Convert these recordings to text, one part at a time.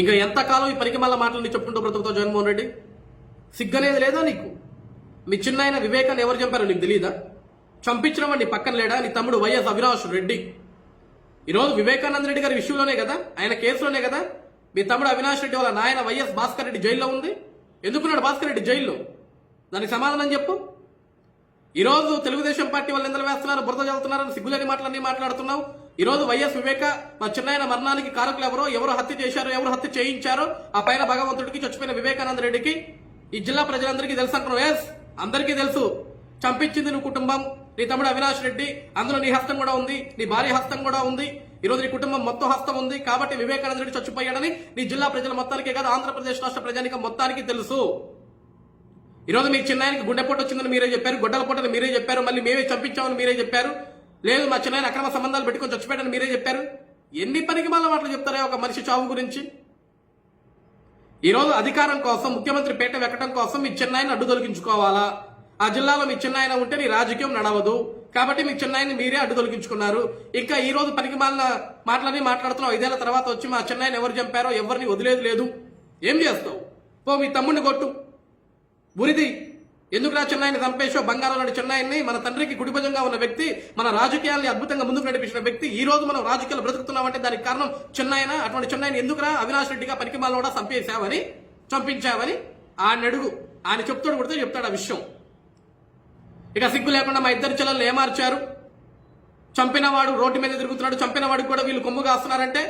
ఇంకా ఎంతకాలం ఈ పనికి మళ్ళీ మాటలు చెప్పుకుంటూ బ్రతుకుతావు జగన్మోహన్ రెడ్డి? సిగ్గనేది లేదా నీకు? మీ చిన్న ఆయన వివేకాన్ని ఎవరు చంపారో నీకు తెలియదా చంపించడం వాడిని పక్కన లేడా? నీ తమ్ముడు వైఎస్ అవినాష్ రెడ్డి. ఈరోజు వివేకానంద రెడ్డి గారి విషయంలోనే కదా? ఆయన కేసులోనే కదా? మీ తమ్ముడు అవినాష్ రెడ్డి వాళ్ళ నాయన వైఎస్ భాస్కర్ రెడ్డి జైల్లో ఉంది. ఎందుకున్నాడు భాస్కర్ రెడ్డి జైల్లో? దానికి సమాధానం చెప్పు. ఈరోజు తెలుగుదేశం పార్టీ వాళ్ళు నిందలు వేస్తున్నారు బురద చల్లుతున్నారని సిగ్గులేని మాటలన్నీ మాట్లాడుతున్నావు. ఈరోజు వైఎస్ వివేక మా చిన్నాయన మరణానికి కారకులు ఎవరో ఎవరు హత్య చేశారో ఎవరు హత్య చేయించారో ఆ పైన భగవంతుడికి చచ్చిపోయిన వివేకానంద రెడ్డికి ఈ జిల్లా ప్రజలందరికీ తెలుసు అంటున్నావు ఎస్ అందరికీ తెలుసు. చంపించింది నువ్వు కుటుంబం నీ తమ్ముడు అవినాష్ రెడ్డి అందులో నీ హస్తం కూడా ఉంది నీ భార్య హస్తం కూడా ఉంది ఈ రోజు నీ కుటుంబం మొత్తం హస్తం ఉంది కాబట్టి వివేకానంద రెడ్డి చచ్చిపోయాడని నీ జిల్లా ప్రజల మొత్తానికే కాదు ఆంధ్రప్రదేశ్ రాష్ట్ర ప్రజానికం మొత్తానికి తెలుసు. ఈరోజు మీ చిన్నాయనకి గుండెపోటు వచ్చిందని మీరే చెప్పారు గొడ్డల పొట్టని మీరే చెప్పారు మళ్ళీ మేమే చంపించామని మీరే చెప్పారు. లేదు మా చిన్న అక్రమ సంబంధాలు పెట్టుకొని చచ్చిపోయాడని మీరే చెప్పారు. ఎన్ని పనికి మళ్ళీ మాటలు చెప్తారే ఒక మనిషి చావు గురించి? ఈరోజు అధికారం కోసం ముఖ్యమంత్రి పేట వెక్కడం కోసం మీ చిన్నాయన అడ్డు తొలగించుకోవాలా? ఆ జిల్లాలో మీ చిన్నాయన ఉంటే నీ రాజకీయం నడవదు. కాబట్టి మీ చిన్నాయిని మీరే అడ్డు తొలగించుకున్నారు. ఇంకా ఈ రోజు పనికి మాలిన మాటలని మాట్లాడుతున్నావు. ఐదేళ్ళ తర్వాత వచ్చి మా చిన్నాయన ఎవరు చంపారో ఎవరిని వదిలేదు లేదు. ఏం చేస్తావు? పో మీ తమ్ముడిని కొట్టు. బురిది ఎందుకురా చెన్నైని చంపేశో బంగారం లాంటి చెన్నైని మన తండ్రికి కుడిభుజంగా ఉన్న వ్యక్తి మన రాజకీయాల్ని అద్భుతంగా ముందుకు నడిపించిన వ్యక్తి ఈ రోజు మనం రాజకీయాలు బ్రతుకుతున్నామంటే దానికి కారణం చెన్నైన? అటువంటి చెన్నైని ఎందుకురా అవినాష్ రెడ్డిగా పనికిమాలను కూడా చంపేశావని? చంపించావని? ఆయన అడుగు. ఆయన చెప్తాడు కొడితే చెప్తాడు ఆ విషయం. ఇక సిగ్గు లేకుండా మా ఇద్దరు చెల్లెలు ఏమార్చారు? చంపినవాడు రోడ్డు మీద తిరుగుతున్నాడు చంపినవాడు కూడా వీళ్ళు కొమ్ము కాస్తున్నారంటే?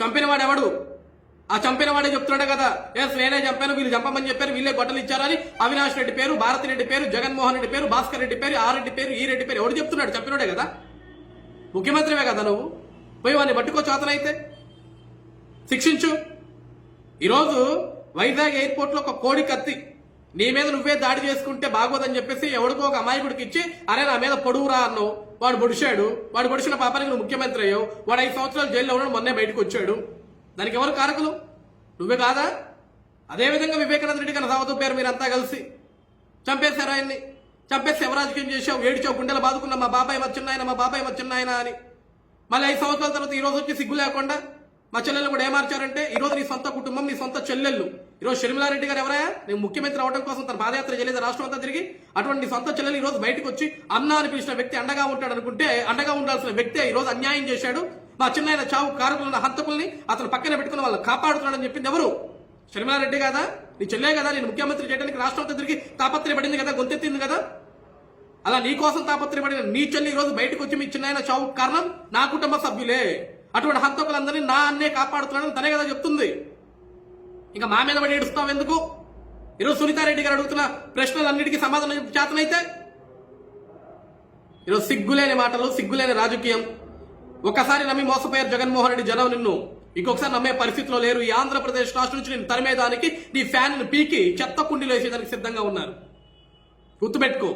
చంపినవాడు ఎవడు ఆ చంపిన వాడే చెప్తున్నాడు కదా. ఎస్ నేనే చంపాను వీళ్ళు చంపమని చెప్పారు వీళ్ళే గొడ్డలు ఇచ్చారని అవినాష్ రెడ్డి పేరు భారతి రెడ్డి పేరు జగన్మోహన్ రెడ్డి పేరు భాస్కర్ రెడ్డి పేరు ఆ రెడ్డి పేరు ఈ రెడ్డి పేరు ఎవడు చెప్తున్నాడు? చంపినోడే కదా. ముఖ్యమంత్రివే కదా నువ్వు. పోయి వాడిని పట్టుకో చేతనైతే. శిక్షించు. ఈరోజు వైజాగ్ ఎయిర్పోర్ట్లో ఒక కోడి కత్తి నీ మీద నువ్వే దాడి చేసుకుంటే బాగోదని చెప్పేసి ఎవడికో ఒక అమాయకుడికి ఇచ్చి అరే నా మీద పొడువురా అన్నావు. వాడు పొడిచాడు. వాడు పొడిచిన పాపానికి నువ్వు ముఖ్యమంత్రి అయ్యావు. వాడు ఐదు సంవత్సరాలు జైల్లో ఉన్నాడు మొన్నే బయటకు వచ్చాడు. దానికి ఎవరు కారకులు? నువ్వే కాదా? అదేవిధంగా వివేకానంద రెడ్డి కన్నా సావతో పేరు మీరంతా కలిసి చంపేశారు ఆయన్ని. చంపేసి శివరాజకీయం చేసావు ఏడిచావు? గుండెలు బాదుకున్న మా బాబాయ్ మా చిన్నాయన మా బాబాయ్ మా చిన్నాయన అని. మళ్ళీ ఐదు సంవత్సరాల తర్వాత ఈ రోజు వచ్చి సిగ్గు లేకుండా మా చెల్లెళ్ళు కూడా ఏమార్చారంటే ఈ రోజు నీ సొంత కుటుంబం నీ సొంత చెల్లెళ్ళు. ఈరోజు షర్మిలారెడ్డి గారు ఎవరయ్యా? నేను ముఖ్యమంత్రి అవడం కోసం తన పాదయాత్ర చేయలేదు. రాష్ట్రం అంతా తిరిగి అటువంటి సొంత చెల్లెలు ఈ రోజు బయటకు వచ్చి అన్న అని పిలిచిన వ్యక్తి అండగా ఉంటాడు అనుకుంటే అండగా ఉండాల్సిన వ్యక్తి ఈ రోజు అన్యాయం చేశాడు. మా చిన్నాయన చావు కారకులను హంతకుల్ని అతను పక్కన పెట్టుకుని వాళ్ళని కాపాడుతున్నాడని చెప్పింది ఎవరు? శర్మారెడ్డి కదా నీ చెల్లె కదా నేను ముఖ్యమంత్రి చేయడానికి రాష్ట్రంతో తిరిగి తాపత్రయపడింది కదా గొంతెత్తింది కదా? అలా నీ కోసం తాపత్రయపడిన నీ చెల్లి ఈ రోజు బయటకు వచ్చి మీ చిన్నాయన చావు కారణం నా కుటుంబ సభ్యులే. అటువంటి హంతకులందరినీ నా అన్నే కాపాడుతున్నాడని తనే కదా చెప్తుంది. ఇంకా మా మీద పడి ఏడుస్తావు ఎందుకు? ఈరోజు సునీతారెడ్డి గారు అడుగుతున్న ప్రశ్నలన్నిటికీ సమాధానం చెప్పు చేతనైతే? ఈరోజు సిగ్గులేని మాటలు సిగ్గులేని రాజకీయం ఒకసారి నమ్మి మోసపోయారు జగన్మోహన్ రెడ్డి జనం నిన్ను. ఇంకొకసారి నమ్మే పరిస్థితిలో లేరు. ఈ ఆంధ్రప్రదేశ్ రాష్ట్రం నుంచి నేను తరిమేదానికి నీ ఫ్యాన్ పీకి చెత్త కుండీలో వేసేదానికి సిద్ధంగా ఉన్నారు. గుర్తుపెట్టుకో.